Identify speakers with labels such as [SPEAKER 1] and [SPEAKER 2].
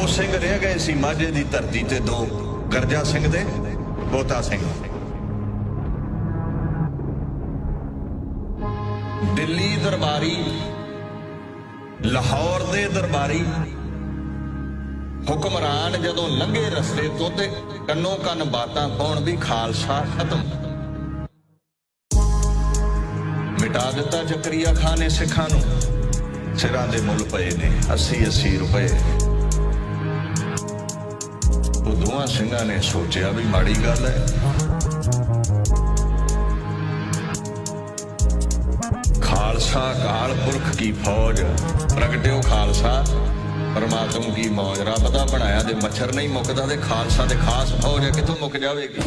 [SPEAKER 1] ਦੋ ਸਿੰਘ ਰਹਿ ਗਏ ਸੀ ਮਾਝੇ ਦੀ ਧਰਤੀ ਤੇ ਦੋ ਗਰਜਾ ਸਿੰਘ ਦੇ ਬੋਤਾ ਸਿੰਘ। ਦਿੱਲੀ ਦਰਬਾਰੀ, ਲਾਹੌਰ ਦੇ ਦਰਬਾਰੀ, ਹੁਕਮਰਾਨ ਜਦੋਂ ਲੰਘੇ ਰਸਤੇ ਤੋਂ ਤੇ ਕੰਨੋਂ ਕੰਨ ਬਾਤਾਂ ਪਾਉਣ ਵੀ ਖਾਲਸਾ ਖਤਮ। ਮਿਟਾ ਦਿੱਤਾ ਜ਼ਕਰੀਆ ਖਾਨ ਨੇ ਸਿੱਖਾਂ ਨੂੰ। ਸਿਰਾਂ ਦੇ ਮੁੱਲ ਪਏ ਨੇ 80 80 ਰੁਪਏ। ਉਹ ਦੋਵਾਂ ਸਿੰਘਾਂ ਨੇ ਸੋਚਿਆ ਵੀ ਮਾੜੀ ਗੱਲ ਹੈ। ਖਾਲਸਾ ਕਾਲ ਪੁਰਖ ਕੀ ਫੌਜ, ਪ੍ਰਗਟਿਓ ਖਾਲਸਾ, ਪਰਮਾਤਮ ਕੀ ਮੌਜ। ਰੱਬ ਦਾ ਬਣਾਇਆ ਤੇ ਮੱਛਰ ਨਹੀਂ ਮੁੱਕਦਾ ਤੇ ਖਾਲਸਾ ਤੇ ਖਾਸ ਫੌਜ ਹੈ, ਕਿੱਥੋਂ ਮੁੱਕ ਜਾਵੇਗੀ?